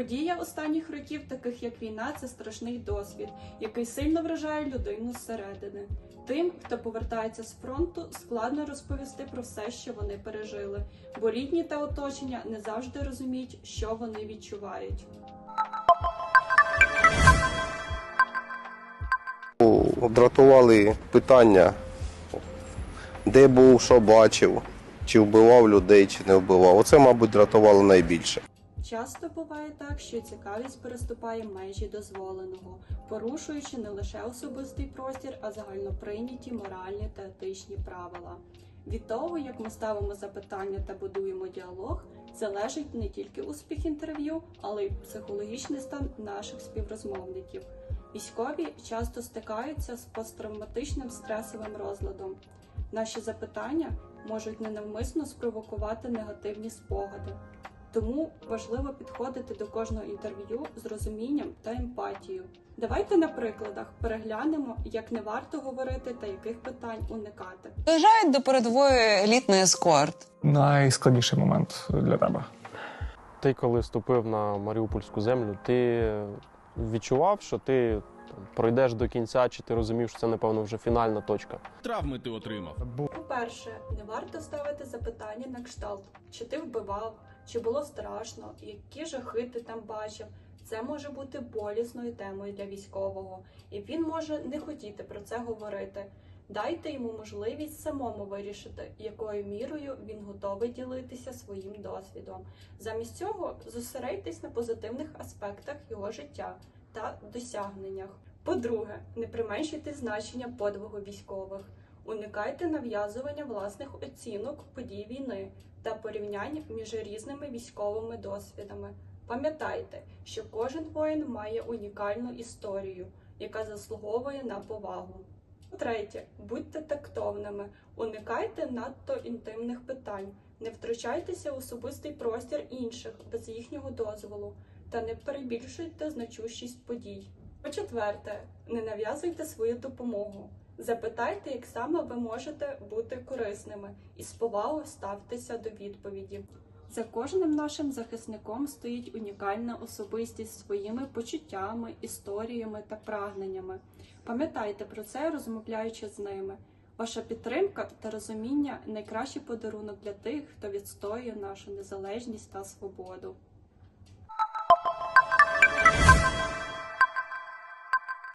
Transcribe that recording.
Подія останніх років, таких як війна, це страшний досвід, який сильно вражає людину зсередини. Тим, хто повертається з фронту, складно розповісти про все, що вони пережили, бо рідні та оточення не завжди розуміють, що вони відчувають. Дратували питання, де був, що бачив, чи вбивав людей, чи не вбивав. Оце, мабуть, дратувало найбільше. Часто буває так, що цікавість переступає межі дозволеного, порушуючи не лише особистий простір, а загальноприйняті моральні та етичні правила. Від того, як ми ставимо запитання та будуємо діалог, залежить не тільки успіх інтерв'ю, але й психологічний стан наших співрозмовників. Військові часто стикаються з посттравматичним стресовим розладом. Наші запитання можуть ненавмисно спровокувати негативні спогади. Тому важливо підходити до кожного інтерв'ю з розумінням та емпатією. Давайте на прикладах переглянемо, як не варто говорити та яких питань уникати. Доїжджають до передової елітний ескорт. Найскладніший момент для тебе. Ти, коли ступив на Маріупольську землю, ти відчував, що ти там, пройдеш до кінця, чи ти розумів, що це, напевно, вже фінальна точка. Травми ти отримав. По-перше, не варто ставити запитання на кшталт, чи ти вбивав, чи було страшно, які жахи ти там бачив. Це може бути болісною темою для військового, і він може не хотіти про це говорити. Дайте йому можливість самому вирішити, якою мірою він готовий ділитися своїм досвідом. Замість цього зосередьтесь на позитивних аспектах його життя та досягненнях. По-друге, не применшуйте значення подвигу військових. Уникайте нав'язування власних оцінок подій війни та порівнянь між різними військовими досвідами. Пам'ятайте, що кожен воїн має унікальну історію, яка заслуговує на повагу. По-третє, будьте тактовними, уникайте надто інтимних питань, не втручайтеся в особистий простір інших без їхнього дозволу та не перебільшуйте значущість подій. По-четверте, не нав'язуйте свою допомогу. Запитайте, як саме ви можете бути корисними, і з повагою ставтеся до відповіді. За кожним нашим захисником стоїть унікальна особистість своїми почуттями, історіями та прагненнями. Пам'ятайте про це, розмовляючи з ними. Ваша підтримка та розуміння найкращий подарунок для тих, хто відстоює нашу незалежність та свободу.